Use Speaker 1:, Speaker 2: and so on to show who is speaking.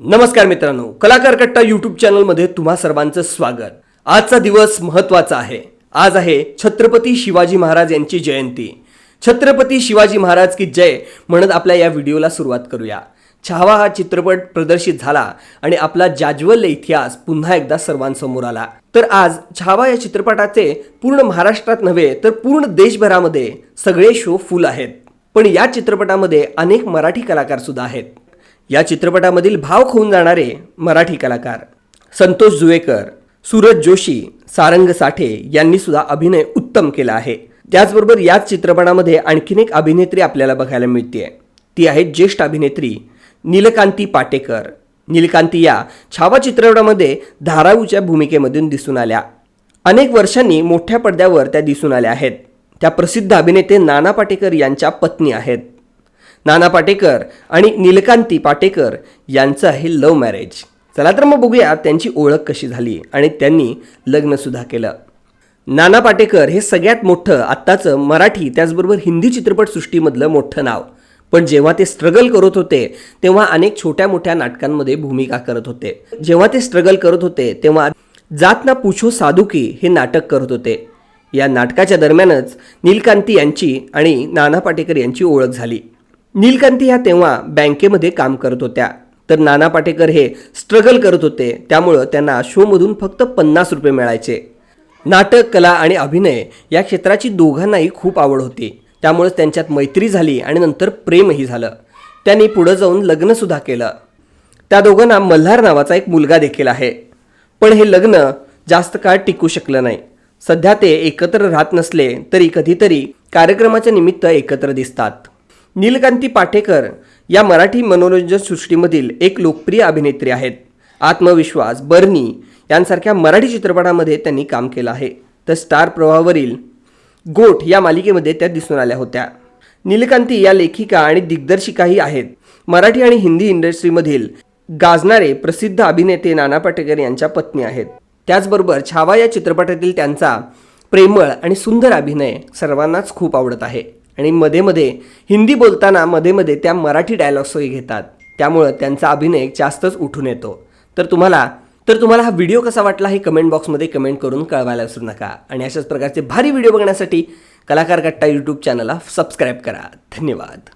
Speaker 1: नमस्कार मित्रांनो कलाकार कट्टा यूट्यूब चॅनलमध्ये तुम्हा सर्वांचं स्वागत. आजचा दिवस महत्त्वाचा आहे. आज आहे छत्रपती शिवाजी महाराज यांची जयंती. छत्रपती शिवाजी महाराज की जय म्हणत आपल्या या व्हिडिओला सुरुवात करूया. छावा हा चित्रपट प्रदर्शित झाला आणि आपला जाज्वल्य इतिहास पुन्हा एकदा सर्वांसमोर आला. तर आज छावा या चित्रपटाचे पूर्ण महाराष्ट्रात नव्हे तर पूर्ण देशभरामध्ये सगळे शो फुल आहेत. पण या चित्रपटामध्ये अनेक मराठी कलाकार सुद्धा आहेत. या चित्रपटामधील भाव खाऊन जाणारे मराठी कलाकार संतोष जुवेकर सूरज जोशी सारंग साठे यांनी सुद्धा अभिनय उत्तम केला आहे. त्याचबरोबर याच चित्रपटामध्ये आणखीन एक अभिनेत्री आपल्याला बघायला मिळते ती आहे ज्येष्ठ अभिनेत्री नीलकांती पाटेकर. नीलकांती या छावा चित्रपटामध्ये धाराऊच्या भूमिकेमधून दिसून आल्या. अनेक वर्षांनी मोठ्या पडद्यावर त्या दिसून आल्या आहेत. त्या प्रसिद्ध अभिनेते नाना पाटेकर यांच्या पत्नी आहेत. नाना पाटेकर आणि नीलकांती पाटेकर यांचं आहे लव्ह मॅरेज. चला तर मग बघूया त्यांची ओळख कशी झाली आणि त्यांनी लग्नसुद्धा केलं. नाना पाटेकर हे सगळ्यात मोठं आत्ताचं मराठी त्याचबरोबर हिंदी चित्रपटसृष्टीमधलं मोठं नाव. पण जेव्हा ते स्ट्रगल करत होते तेव्हा अनेक छोट्या मोठ्या नाटकांमध्ये भूमिका करत होते. जेव्हा ते स्ट्रगल करत होते तेव्हा जात ना पुछो साधुकी हे नाटक करत होते. या नाटकाच्या दरम्यानच नीलकांती यांची आणि नाना पाटेकर यांची ओळख झाली. नीलकांती ह्या तेव्हा बँकेमध्ये काम करत होत्या. तर नाना पाटेकर हे स्ट्रगल करत होते. त्यामुळं त्यांना शोमधून फक्त पन्नास रुपये मिळायचे. नाटक कला आणि अभिनय या क्षेत्राची दोघांनाही खूप आवड होती. त्यामुळेच त्यांच्यात मैत्री झाली आणि नंतर प्रेमही झालं. त्यांनी पुढं जाऊन लग्नसुद्धा केलं. त्या दोघांना मल्हार नावाचा एक मुलगा देखील आहे. पण हे लग्न जास्त काळ टिकू शकलं नाही. सध्या ते एकत्र राहत नसले तरी कधीतरी कार्यक्रमाच्या निमित्त एकत्र दिसतात. नीलकांती पाटेकर या मराठी मनोरंजन सृष्टीमधील एक लोकप्रिय अभिनेत्री आहेत. आत्मविश्वास बर्नी यांसारख्या मराठी चित्रपटामध्ये त्यांनी काम केलं आहे. तर स्टार प्रवाहावरील गोठ या मालिकेमध्ये त्या दिसून आल्या होत्या. नीलकांती या लेखिका आणि दिग्दर्शिकाही आहेत. मराठी आणि हिंदी इंडस्ट्रीमधील गाजणारे प्रसिद्ध अभिनेते नाना पाटेकर यांच्या पत्नी आहेत. त्याचबरोबर छावा या चित्रपटातील त्यांचा प्रेमळ आणि सुंदर अभिनय सर्वांनाच खूप आवडत आहे. आणि मध्ये मध्ये हिंदी बोलताना मध्ये मध्ये त्या मराठी डायलॉग्सही घेतात. त्यामुळं त्यांचा अभिनय जास्तच उठून येतो. तर तुम्हाला तर तुम्हाला हा व्हिडिओ कसा वाटला हे कमेंट बॉक्समध्ये कमेंट करून कळवायला विसरू नका. आणि अशाच प्रकारचे भारी व्हिडिओ बघण्यासाठी कलाकार कट्टा यूट्यूब चॅनलला सबस्क्राईब करा. धन्यवाद.